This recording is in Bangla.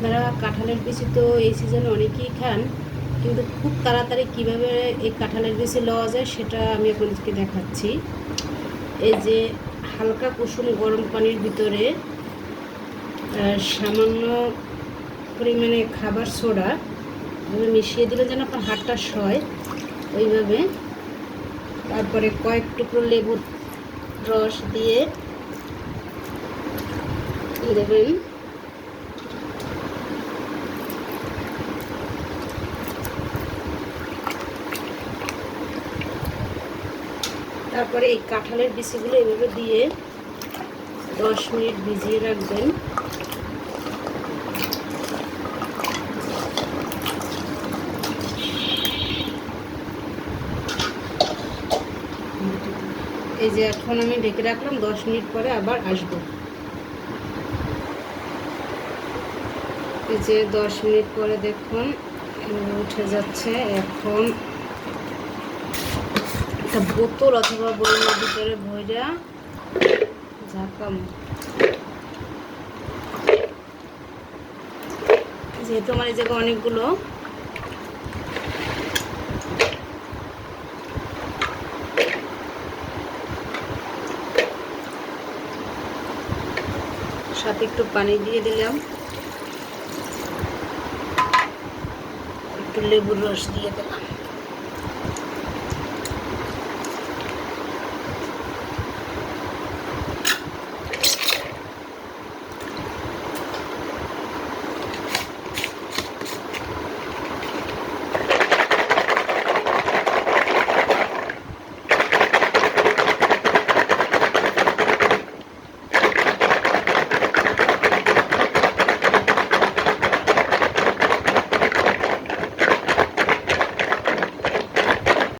আপনারা কাঁঠালের বিচি তো এই সিজনে অনেকেই খান, কিন্তু খুব তাড়াতাড়ি কীভাবে এই কাঁঠালের বিচি লওয়া যায় সেটা আমি আপনাদেরকে দেখাচ্ছি। এই যে হালকা কুসুম গরম পানির ভিতরে সামান্য পরিমাণে খাবার সোডা মিশিয়ে দিলে যেন আপনার হাতটা সয়, ওইভাবে। তারপরে কয়েক টুকরো লেবুর রস দিয়ে দেবেন তারপরে এই কাঁঠালের বিচিগুলো এভাবে দিয়ে দশ মিনিট ভিজিয়ে রাখবেন। এই যে এখন আমি ঢেকে রাখলাম, দশ মিনিট পরে আবার আসব। এই যে দশ মিনিট পরে দেখুন উঠে যাচ্ছে। এখন একটা বোতল অথবা বইয়ের ভিতরে ভইরা ঝাঁকাম। যেহেতু আমার এই জায়গায় অনেকগুলো। সাথে একটু পানি দিয়ে দিলাম। একটু লেবুর রস দিয়ে দিলাম।